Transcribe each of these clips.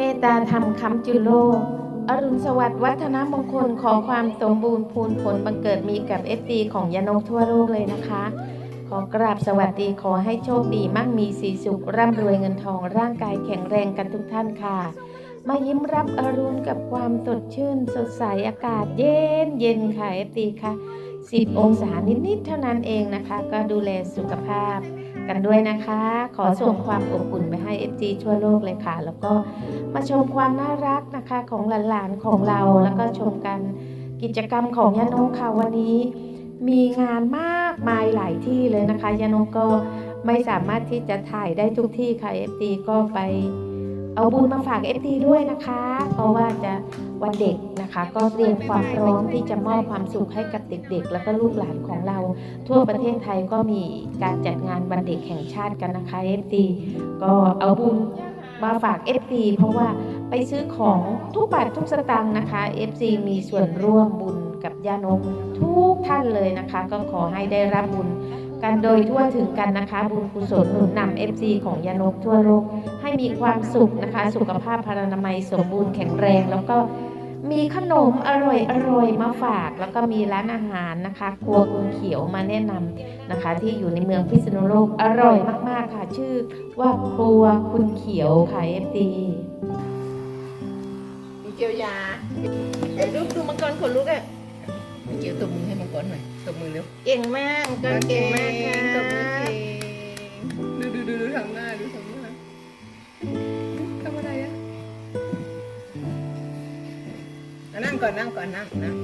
มตตาธรรมคำจุลโลก อรุณสวัสดิ์วัฒนมงคลขอความสมบูรณ์พูนผลบังเกิดมีกับเอฟซีของยานกทั่วโลกเลยนะคะ ขอกราบสวัสดีขอให้โชคดีมั่งมีสีสุข ร่ำรวยเงินทองร่างกายแข็งแรงกันทุกท่านค่ะ มายิ้มรับอรุณกับความสดชื่น สดใสอากาศเย็นเย็นค่ะเอฟซีค่ะ 10 องศานิดๆเท่านั้นเองนะคะ ก็ดูแลสุขภาพ กันด้วยนะคะ ขอส่งความอบอุ่นไปให้ FG ทั่วโลกเลยค่ะ แล้วก็มาชมความน่ารักนะคะของหลานๆของเราแล้วก็ชมกันกิจกรรมของยานงค่ะวันนี้ มีงานมากมายหลายที่เลยนะคะยานงก็ไม่สามารถที่จะถ่ายได้ทุกที่ค่ะ FG ก็ไป เอาบุญมาฝาก FG ด้วยนะคะ เพราะว่าจะวันเด็กนะคะ ก็เตรียมความพร้อมที่จะมอบความสุขให้กับเด็กๆ แล้วก็ลูกหลานของเรา ทั่วประเทศไทยก็มีการจัดงานวันเด็กแห่งชาติกันนะคะ FD ก็เอาบุญมาฝาก FD เพราะว่าไปซื้อของทุกบาททุกสตางค์นะคะ FC มีส่วนร่วมบุญกับยานกทุกท่านเลยนะคะ ก็ขอให้ได้รับบุญกันโดยทั่วถึงกันนะคะ บุญกุศลหนุนนำ FC ของยานกทั่วโลก ให้มีความสุขนะคะ สุขภาพพรรณนามัยสมบูรณ์แข็งแรง แล้วก็มีขนมอร่อยอร่อยๆมาฝาก แล้วก็มีร้านอาหารนะคะ ครัวคุณเขียวมาแนะนำนะคะ ที่อยู่ในเมืองพิษณุโลกอร่อยมาก ๆ ค่ะ ชื่อว่าครัวคุณเขียวค่ะเอฟดีมีเกียวยาเดี๋ยวดูดูมังกรขนลุกอะมีเกียวตบมือให้มังกรหน่อยตบมือเร็วเก่งมากก็เก่งมากค่ะตบมือ ทำอะไรอะอะนั่งก่อนนั่งก่อนนั่งนั่ง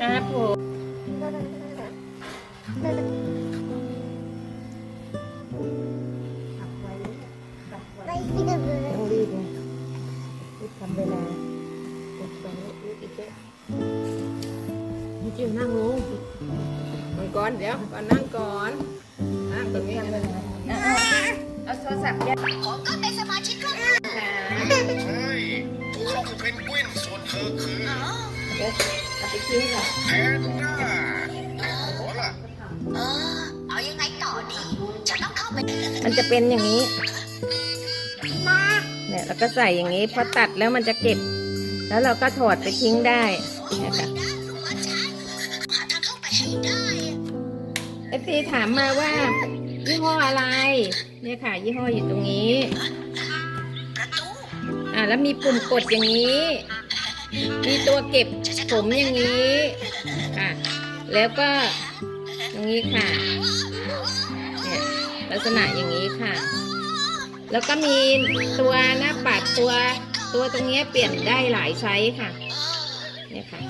ครับผมต้องรีบไงรีบทำเวลาเด็กตอนนี้รีบอีกเจ๊นี่จิ๋วนั่งลงมังกรเดี๋ยวก่อนนั่งก่อนนั่งตรงนี้ทำเวลาอะ เอาเอาโทรศัพท์ยัดผมก็เป็นสมาชิกครอบครัวขาใช่พวกเราคือเพนกวินส่วนเธอคืออ๋อเดี๋ยวเอาไปทิ้งก่อนแพนด้าหัวล่ะเออเอายังไงต่อดีฉันต้องเข้าไปมันจะเป็นอย่างนี้เนี่ยแล้วก็ใส่อย่างนี้พอตัดแล้วมันจะเก็บ แล้วเราก็ถอดไปทิ้งได้นะคะได้รู้ว่าฉันหาทางเข้าไปให้ได้เอฟซีถามมาว่า ยี่ห้ออะไร เนี่ยค่ะ ยี่ห้ออยู่ตรงนี้ประตูอ่าแล้วมีปุ่มกดอย่างนี้ มีตัวเก็บผมอย่างนี้ค่ะ แล้วก็อย่างนี้ค่ะเนี่ยลักษณะอย่างนี้ค่ะ แล้วก็มีตัวหน้าปัดตัวตัวตรงนี้เปลี่ยนได้หลายไซส์ค่ะ เนี่ยค่ะ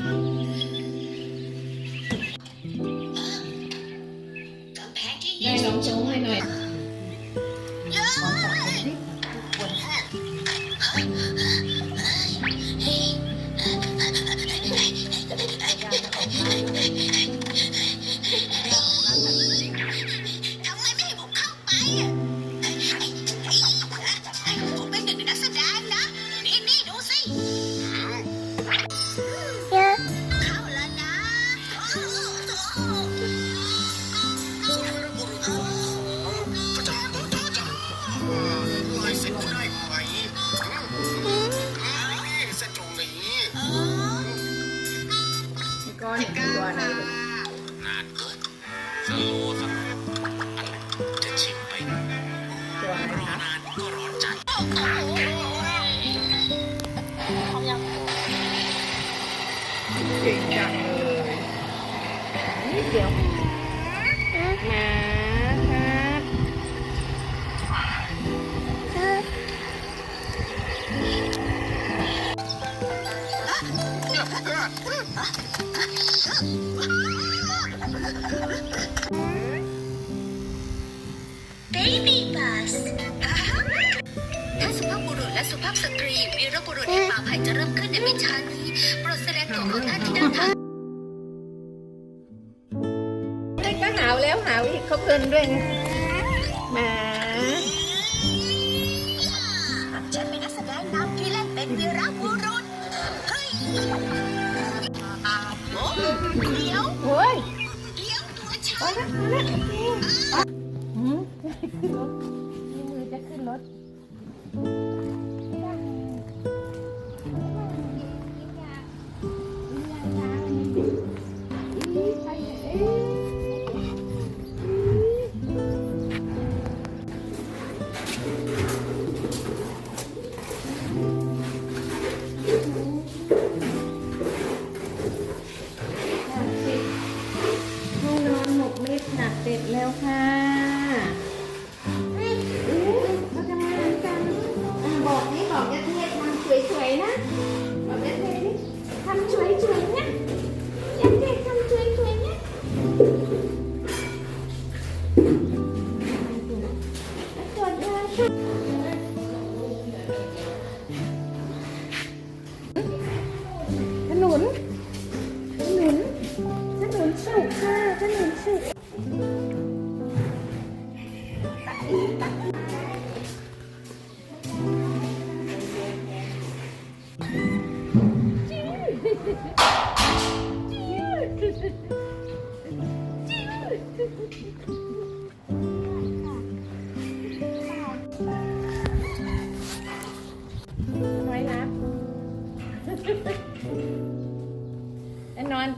นิดเดียวหมาครับเบบี้บัสถ้าสุภาพบุรุษและสุภาพสตรีวีรบุรุษแห่งป่าไผ่จะเริ่มขึ้นในวิชานี้โปรดแสดงตัวของท่านที่ด้านข้างาวแล้วหาวอีกเขาเพลินด้วยนะหมาฉันเป็นนักแสดงนำที่เล่นเป็นวีรบุรุษเฮ้ยโอ้เดี๋ยวโอ้ยเดี๋ยวตัวฉัเอานละเอาละหืมขึ้นรถนี่มือจะขึ้นรถ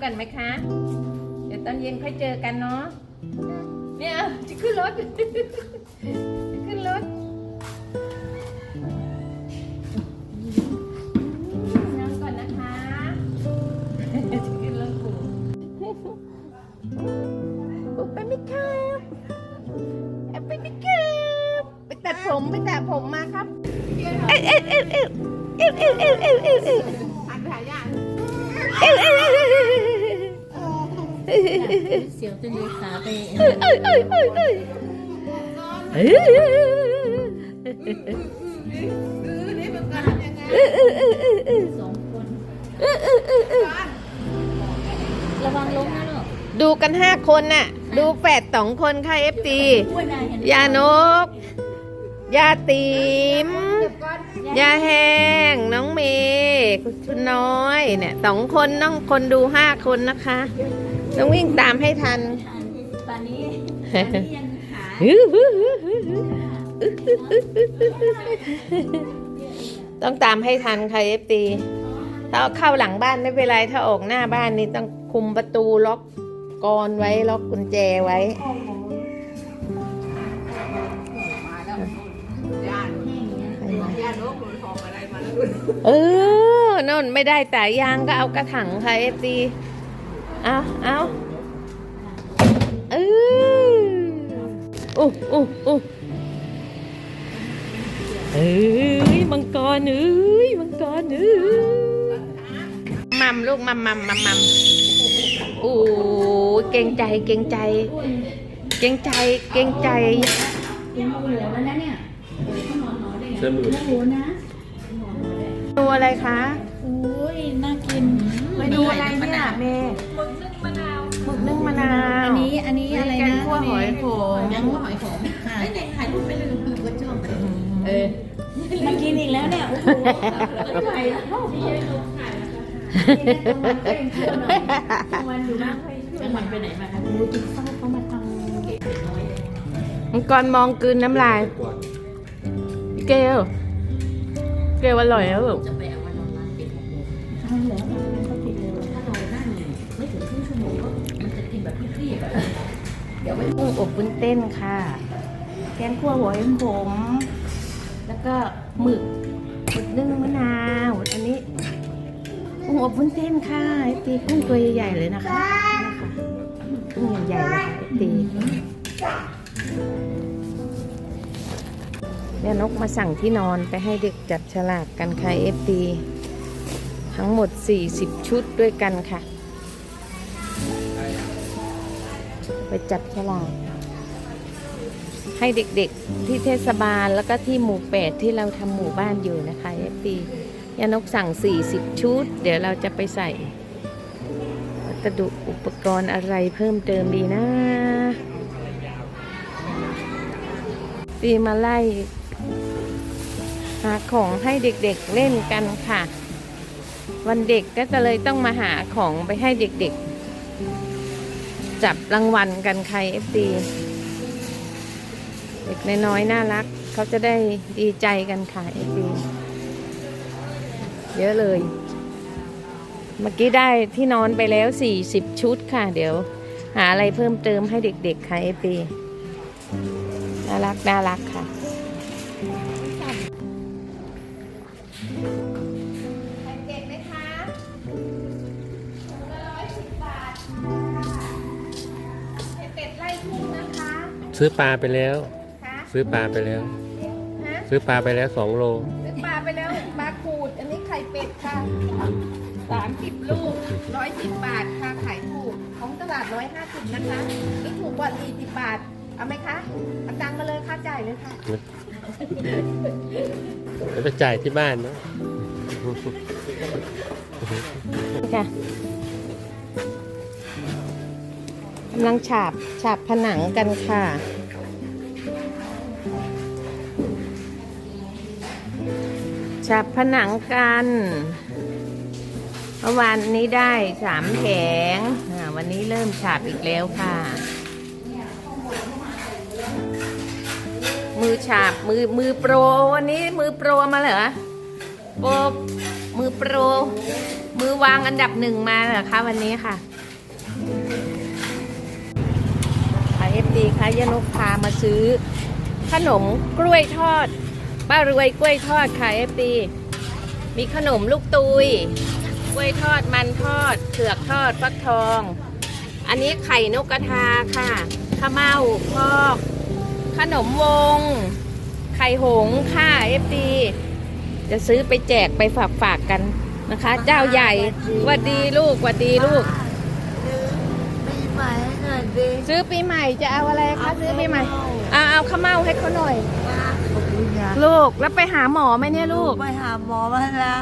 ก่อนไหมคะ เดี๋ยวตอนเย็นค่อยเจอกันเนาะเนี่ยจะขึ้นรถจะขึ้นรถนอนก่อนนะคะจะขึ้นรถปู่ปู่ไปไหมครับไปไหมครับไปตัดผมไปตัดผมมาครับเอ้ยเอ้ยเอ้ยเอ้ยเอ้ยเอ้ยเอ้ยเอ้ยเอ้ยเอ้ยเอ้ย เสียวจนยกาไปสองคนระวังล้มนะลูกดูกันห้าคนน่ะ ดูแฝดสองคนค่ะเอฟตียานก ยาติมยาแห้ง น้องเมย์คุณน้อยเนี่ยสองคนน้องคนดูห้าคนนะคะ ต้องวิ่งตามให้ทันป่านนี้ป่านนี้ยังขาต้องตามให้ทันค่ะเอฟตีถ้าเอาเข้าหลังบ้านไม่เป็นไรถ้าออกหน้าบ้านนี่ต้องคุมประตูล็อกกรอนไว้ล็อกกุญแจไว้เออนนไม่ได้แต่ยางก็เอากระถังค่ะเอฟซี เอาเอาเอออู้อู้อู้เอ้ยมังกรเอ้ยมังกรเอ้ยมัมลูกมัมมัมมัมมัมโอ้ยเก่งใจเก่งใจ เก่งใจเก่งใจกินหัวแล้วนะเนี่ยนอนน้อยได้เสื้อมือหัวนะดูอะไรคะอุ้ยน่ากิน ไปดูอะไรเนี่ยเมย์หมึกนึ่งมะนาวหมึกนึ่งมะนาวอันนี้อันนี้อะไรแกนะงคั่วหอยโขมแกงคั่วหอยขมค่ะไม่ได้ถ่ายรูปไปเลยก็ชอบเออมากินอีกแล้วเนี่ยโอ้โหถ่ายแล้ววันอยู่บ้านจังหวัดไปไหนมาคะรู้จิ๊กเฝ้าเขามาทำเก็บน้อยมังกรมองกลืนน้ำลายพี่เกลเกลอร่อยแล้วลูกจะไปเอาวันนอนร้านปิดหกโมงใช่แล้วมันก็ปิดเร็ว ก็มันจะกินแบบเครียดๆแบบเดี๋ยวไว้กุ้งอบวุ้นเต้นค่ะ แกงคั่วหัวขมแล้วก็หมึกหมึกนึ่งมะนาว อันนี้กุ้งอบวุ้นเต้นค่ะไอตีกุ้งตัวใหญ่ๆเลยนะคะนะคะกุ้งใหญ่ๆเลยค่ะไอตีแม่นกมาสั่งที่นอนไปให้เด็กจับฉลากกันค่ะเอฟตีทั้งหมด 40 ชุดด้วยกันค่ะ ไปจับฉลากให้เด็กๆที่เทศบาลแล้วก็ที่หมู่แปดที่เราทำหมู่บ้านอยู่นะคะเอฟตียานกสั่ง 40 ชุด เดี๋ยวเราจะไปใส่วัสดุอุปกรณ์อะไรเพิ่มเติมดีนะ ตีมาไล่ หาของให้เด็กๆเล่นกันค่ะ วันเด็กก็จะเลยต้องมาหาของไปให้เด็กๆ จับรางวัลกันใครเอฟซีเด็กน้อยๆน่ารัก เขาจะได้ดีใจกันค่ะเอฟซีเยอะเลย เมื่อกี้ได้ที่นอนไปแล้ว 40 ชุดค่ะ เดี๋ยว หาอะไรเพิ่มเติมให้เด็กๆค่ะเอฟซีน่ารักน่ารักค่ะ ซื้อปลาไปแล้ว คะซื้อปลาไปแล้ว ฮะซื้อปลาไปแล้วสองโล ซื้อปลาไปแล้วปลาขูด อันนี้ไข่เป็ดค่ะสามสิบลูกร้อยสิบบาทค่ะขายถูกของตลาดร้อยห้าสิบนะคะนี่ถูกกว่าสี่สิบบาท เอาไหมคะเอาตังค์มาเลยค่าจ่ายเลยค่ะ แล้วไปจ่ายที่บ้านนะค่ะ กำลังฉาบฉาบผนังกันค่ะ ฉาบผนังกันเมื่อวานนี้ได้สามแผงวันนี้เริ่มฉาบอีกแล้วค่ะ มือฉาบมือมือโปรวันนี้มือโปรมาเหรอโปรมือโปร มือวางอันดับหนึ่งมาเหรอคะวันนี้ค่ะ ค่ะเอฟดีค่ะยานกพามาซื้อ ขนมกล้วยทอดป้ารวยกล้วยทอดค่ะเอฟดีมีขนมลูกตุย กล้วยทอดมันทอดเผือกทอดฟักทอง อันนี้ไข่นกกระทาค่ะข้าวเม่าพอกขนมวง ไข่หงส์ค่ะเอฟดีจะซื้อไปแจกไปฝากฝากๆกันนะคะ เจ้าใหญ่หวัดดีลูกหวัดดีลูกปี ใหม่ให้หน่อยดิซื้อปีใหม่จะเอาอะไรคะซื้อปีใหม่เอาเอาข้าวเม่าให้เขาหน่อย ขอบคุณนะลูกแล้วไปหาหมอไหมเนี่ยลูก ไปหาหมอมาแล้ว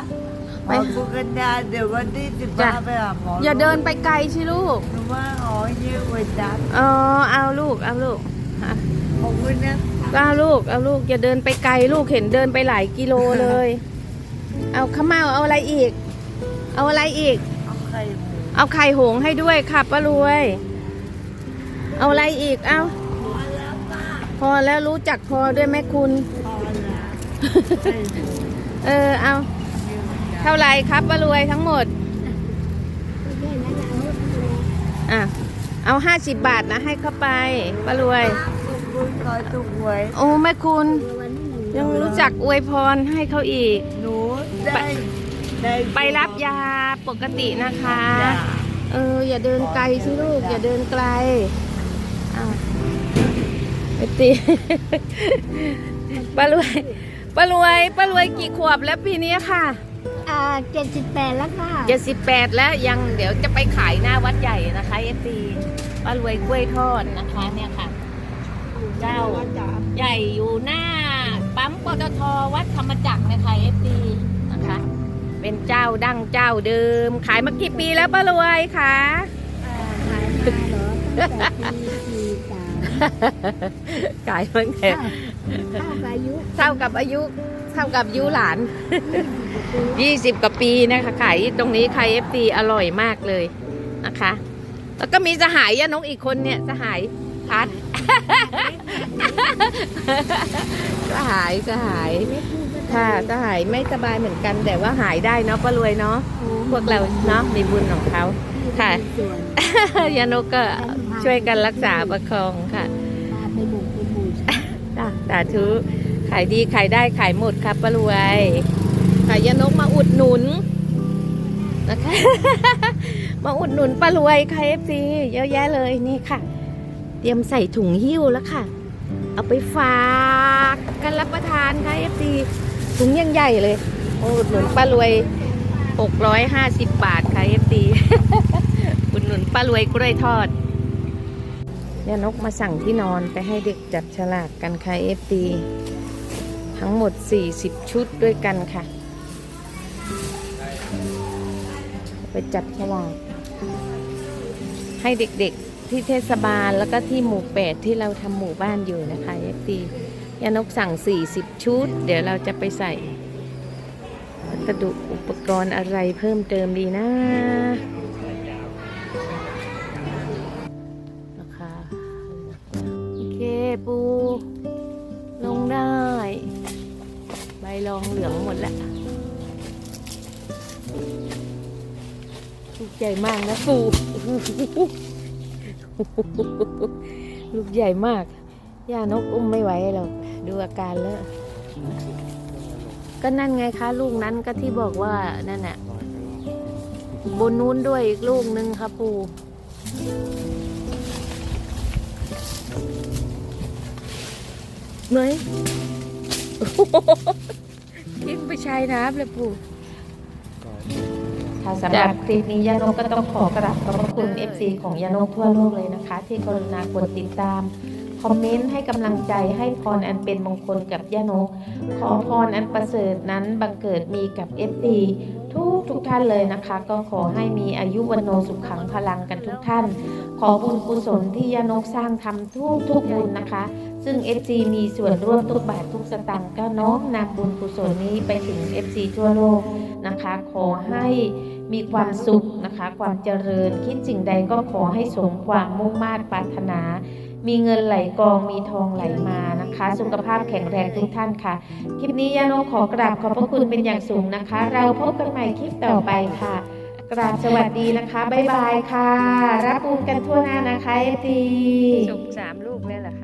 หมไปอกุกันยาเดี๋ยววันที่สิบจ้ะ ห้าไปหาหมออย่าเดินไปไกลสิลูกหนูว่าหอยืดไว้จับเออเอาลูกเอาลูกอะขอบคุณนะก็เอาลูกเอาลูกอย่าเดินไปไกลลูกเห็นเดินไปหลายกิโลเลย เอาข้าวเม่าเอาอะไรอีก เอาอะไรอีก เอาไข่หมู เอาไข่หงส์ให้ด้วยค่ะป้ารวย เอาอะไรอีก เอาพอแล้วรู้จักพอด้วยไหมคุณพอละไข่หมูเออ เอา เท่าไหรครับป้ารวยทั้งหมด อะ เอาห้าสิบบาทนะให้เข้าไปป้ารวยขอบคุณขอถูกหวยโอ้แม่คุณ ยังรู้จักอวยพรให้เขาอีก หนูได้ ได้ไปรับยาปกตินะคะจ้ะเออ อย่าเดินไกลสิลูก อย่าเดินไกลอะไอตีป้ารวยป้ารวยป้ารวยกี่ขวบแล้วปีนี้ค่ะอ่าเจ็ดสิบแปดแล้วค่ะเจ็ดสิบแปดแล้วยังเดี๋ยวจะไปขายหน้าวัดใหญ่นะคะเอฟซีป้ารวยกล้วยทอดนะคะเนี่ยค่ะ เจ้าใหญ่อยู่หน้า ปั๊มปตทวัดธรรมจักรนะคะเอฟซีนะคะ เป็นเจ้าดั้งเจ้าเดิม ขายมากี่ปีแล้วป้ารวยคะขายมาเหรอตั้งแต่ปีสี่สามขายมาแต่เข้ากับอายุเท่ากับอายุเท่ากับอายุหลาน 20กว่าปีนะคะขายตรงนี้ขายเอฟซีอร่อยมากเลยนะคะ แล้วก็มีสหายยานกอีกคนเนี่ยสหายพัด สหายสหาย ค่ะสหายไม่สบายเหมือนกัน แต่ว่าหายได้เนาะป้ารวยเนาะพวกเราเนาะมีบุญของเขาค่ะส่วนยานกก็ช่วยกันรักษาประคองค่ะพาไปบุกไปบูชาจ้ะสาธุขายดีขายได้ขายหมดครับป้ารวยขายยานกมาอุดหนุนนะคะ มาอุดหนุนป้ารวยค่ะเอฟซีเยอะแยะเลยนี่ค่ะ เตรียมใส่ถุงหิ้วแล้วค่ะ เอาไปฝากกันรับประทานค่ะเอฟซีถุงยังใหญ่เลยมาอุดหนุนป้ารวย 650 บาทค่ะเอฟซีอุดหนุนป้ารวยกล้วยทอดยานกมาสั่งที่นอนไปให้เด็กจับฉลากกันค่ะ FD ทั้งหมด 40 ชุดด้วยกันค่ะ ไปจับฉลากให้เด็กๆ ที่เทศบาลแล้วก็ที่หมู่แปดที่เราทำหมู่บ้านอยู่นะคะ FD ยานกสั่ง 40 ชุด เดี๋ยวเราจะไปใส่วัสดุอุปกรณ์อะไรเพิ่มเติมดีนะนะคะโอเคปู ลงได้ ใบรองเหลืองหมดแล้วลูกใหญ่มากนะปู ลูกใหญ่มาก ย่านกอุ้มไม่ไหวหรอก ดูอาการแล้ว ก็นั่นไงคะลูกนั้นก็ที่บอกว่านั่นน่ะ บนนู้นด้วยอีกลูกนึงค่ะปูไหนทิ้งไปชายน้ำเลยปู่ ค่ะสำหรับคลิปนี้ยานกก็ต้องขอกราบขอบพระคุณ FC ของยานกทั่วโลกเลยนะคะ ที่กรุณากดติดตาม คอมเมนต์ให้กำลังใจให้พรอันเป็นมงคลกับยานก ขอพรอันประเสริฐนั้นบังเกิดมีกับ FC ทุกทุกท่านเลยนะคะ ก็ขอให้มีอายุวันโนสุขขังพลังกันทุกท่าน ขอบุญกุศลที่ยานกสร้างทำทุกทุกบุญนะคะ ซึ่ง FC มีส่วนร่วมทุกบาททุกสตางค์ก็น้อมนำบุญกุศลนี้ไปถึง FC ทั่วโลกนะคะ ขอให้มีความสุขนะคะ ความเจริญคิดสิ่งใดก็ขอให้สมความมุ่งมา่ปรารถนา มีเงินไหลกองมีทองไหลมานะคะ สุขภาพแข็งแรงทุกท่านค่ะ คลิปนี้ยาโนขอกราบขอบพระคุณเป็นอย่างสูงนะคะ เราพบกันใหม่คลิปต่อไปค่ะ กราบสวัสดีนะคะบ๊ายบายค่ะ รับบุญกันทั่วหน้านะคะเอฟตีสุกสามลูกเลยเหรอคะ